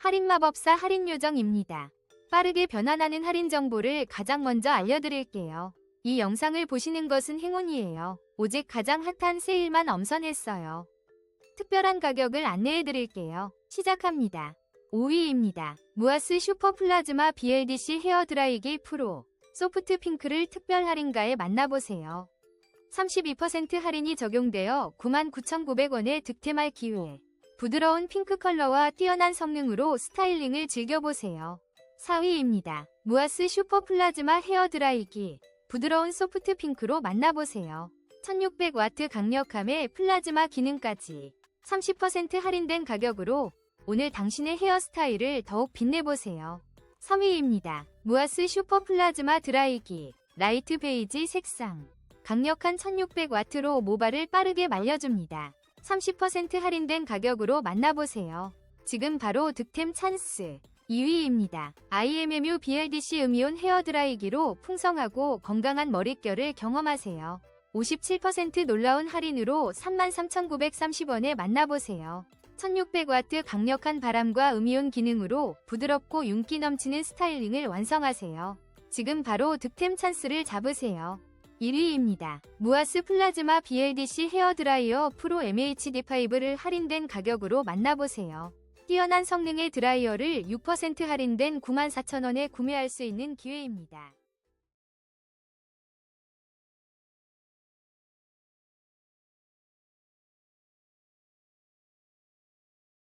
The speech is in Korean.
할인 마법사 할인 요정입니다. 빠르게 변환하는 할인 정보를 가장 먼저 알려드릴게요. 이 영상을 보시는 것은 행운이에요. 오직 가장 핫한 세일만 엄선했어요. 특별한 가격을 안내해드릴게요. 시작합니다. 5위입니다. 무아스 슈퍼 플라즈마 BLDC 헤어 드라이기 프로 소프트 핑크를 특별 할인가에 만나보세요. 32% 할인이 적용되어 99,900원에 득템할 기회. 부드러운 핑크 컬러와 뛰어난 성능으로 스타일링을 즐겨보세요. 4위입니다. 무아스 슈퍼 플라즈마 헤어 드라이기. 부드러운 소프트 핑크로 만나보세요. 1600와트 강력함의 플라즈마 기능까지 30% 할인된 가격으로 오늘 당신의 헤어스타일을 더욱 빛내보세요. 3위입니다. 무아스 슈퍼 플라즈마 드라이기. 라이트 베이지 색상. 강력한 1600와트로 모발을 빠르게 말려줍니다. 30% 할인된 가격으로 만나보세요. 지금 바로 득템 찬스. 2위입니다. IMMU BLDC 음이온 헤어 드라이기로 풍성하고 건강한 머릿결을 경험하세요. 57% 놀라운 할인으로 33,930원에 만나보세요. 1600와트 강력한 바람과 음이온 기능으로 부드럽고 윤기 넘치는 스타일링을 완성하세요. 지금 바로 득템 찬스를 잡으세요. 1위입니다. 무아스 플라즈마 BLDC 헤어 드라이어 프로 MHD5를 할인된 가격으로 만나보세요. 뛰어난 성능의 드라이어를 6% 할인된 94,000원에 구매할 수 있는 기회입니다.